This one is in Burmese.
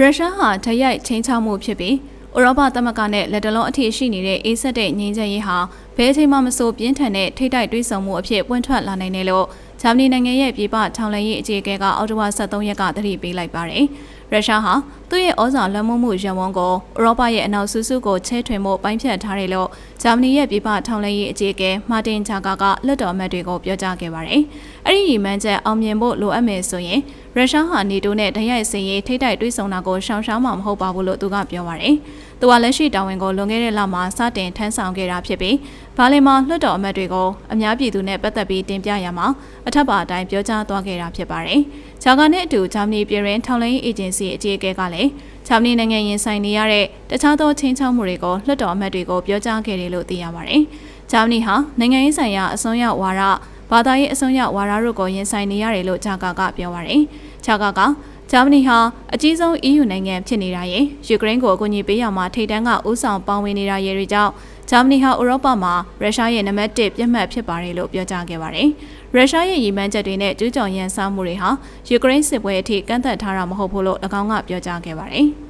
ရုရှားဟာထရိုက်ချင်းချောက်မှုဖြစ်ပြီးဥရောပသမဂ္ဂနဲ့လက်တလုံးအထိရှိနေတဲ့အေးဆက်တဲ့ငြိမ်းချမ်းရေးဟာဘယ်အချိန်မှမဆိုပြင်းထန်တဲ့ထိတိုက်တွေးဆောင်မှုအဖြစ်ပွင့်ထွက်လာနိုင်တယ်လို့ဂျာမနီနိုင်ငံရဲ့ပြည်ပထောင်လှမ်းရေးအကြီးအကဲကအောက်တိုဘာ23ရက်ကသတိပေးလိုက်ပါတယ်။ရုရှားဟာ သူ့ရဲ့ဩဇာလွှမ်းမိုးမှုရန်ဝန်းကိုဥရောပရဲ့အနောက်ဆူဆူကိုချဲထွင်မှုပိုင်းဖြတ်ထားတယ်လို့ဂျာမနီရဲ့ပြည်ပထောင်လှမ်းရေးအကြီးအကဲမာတင်ချာကာကလွတ်တော်အမတ်တွေကိုပြောကြားခဲ့ပါတယ်။အဲ့ဒီရည်မှန်းချက်အောင်မြင်ဖို့လိုအပ်မယ်ဆိုရင်ရုရှားဟာနေတိုးနဲ့တရိုက်စင်ရေးထိတိုက်တွေးဆောင်တာကိုရှောင်ရှားမှာမဟုတ်ပါဘူးလို့သူကပြောပါတယ်။သူကလက်ရှိတာဝန်ကိုလွန်ခဲ့တဲ့လမှာစတင်ထမ်းဆောင်ခဲ့တာဖြစ်ပြီးဘာလင်မှာလွှတ်တော်အမတ်တွေကိုအများပြည်သူနဲ့ပတ်သက်ပြီးတင်ပြရမှာအထက်ပါအတိုင်းပြောကြားသွားခဲ့တာဖြစ်ပါတယ်။ဂျာဂန်နဲ့အတူဂျာမနီပြည်ရင်းထောင်လှမ်းရေးအေဂျင်စီအကြီးအကဲကလည်းဂျာမနီနိုင်ငံရင်ဆိုင်နေရတဲ့တခြားသောချင်းချောက်မှုတွေကိုလွှတ်တော်အမတ်တွေကိုပြောကြားခဲ့တယ်လို့သိရပါတယ်။ဂျာမနီဟာနိုင်ငံရေးဆိုင်ရာအစွန်းရောက်ဝါဒဘာသာရေးအစွန်းရောက်ဝါဒတို့ကိုရင်ဆိုင်နေရတယ်လို့ဂျာကာကပြောပါတယ်။ဂျာကာက ဂျာမနီဟာအကြီးဆုံး EU နိုင်ငံဖြစ်နေတာရဲ့ယူကရိန်းကိုအကူအညီပေးရမှာထိတ်တန်းကဥဆောင်ပါဝင်နေတာရဲ့တွေကြောင့်ဂျာမနီဟာဥရောပမှာရုရှားရဲ့နံပါတ်1ပြစ်မှတ်ဖြစ်ပါတယ်လို့ပြောကြားခဲ့ပါတယ်။ရုရှားရဲ့ရည်မှန်းချက်တွေနဲ့ကျူးကျော်ရန်စမှုတွေဟာယူကရိန်းစစ်ပွဲအထိကန့်သက်ထားတာမဟုတ်ဘူးလို့၎င်းကပြောကြားခဲ့ပါတယ်။